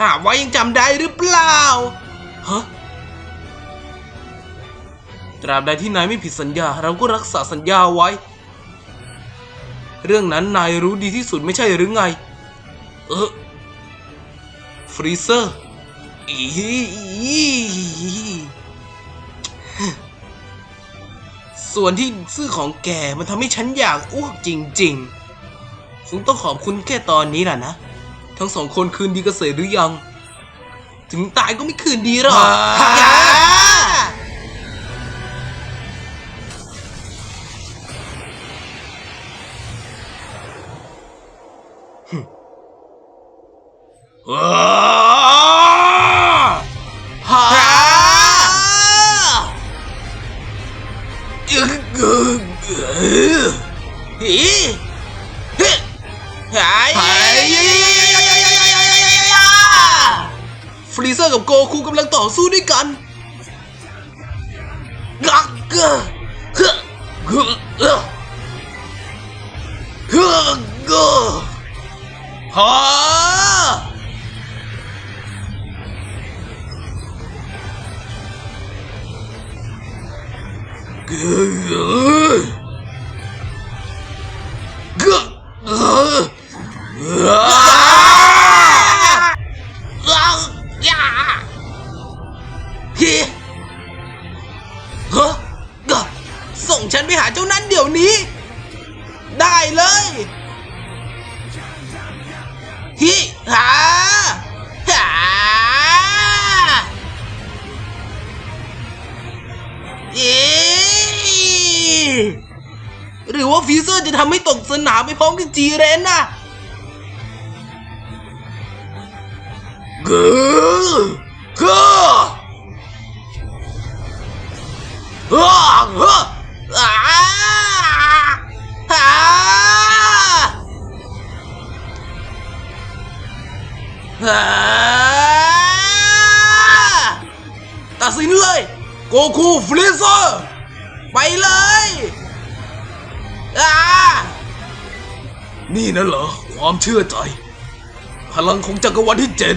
ถามว่ายังจำได้หรือเปล่าฮะตราบใดที่นายไม่ผิดสัญญา เราก็รักษาสัญญาไว้ เรื่องนั้นนายรู้ดีที่สุดไม่ใช่หรือไง เออฟรีเซอร์อีส่วนที่ซื้อของแกมันทำให้ฉันอยากอ้วกจริง ๆ คงต้องขอบคุณแค่ตอนนี้แหละนะ ทั้งสองคนคืนดีกันเสร็จหรือยัง ถึงตายก็ไม่คืนดีหรอกอ่าว้าฮาอึกกึกฮีเฮ้หาย รีเซอร์กับโกคูกำลังต่อสู้ด้วยกันกักเกอเฮ้เฮ้เฮ้เฮ้เฮ้ฮากึกกึกเออฮีฮะกส่งฉันไปหาเจ้านั้นเดี๋ยวนี้ ได้เลยฮิหาหาเอหรือว่าฟีเซอร์จะทำให้ตกสนามไปพร้อมกับจีเรนน่ะ กึกึฮ่าฮ่าอาฮ่าฮ่าตัดสินเลย โกคูฟรีเซอร์ ไปเลยอ่านี่นะเหรอ ความเชื่อใจ พลังของจักรวรรดิที่เจ็ด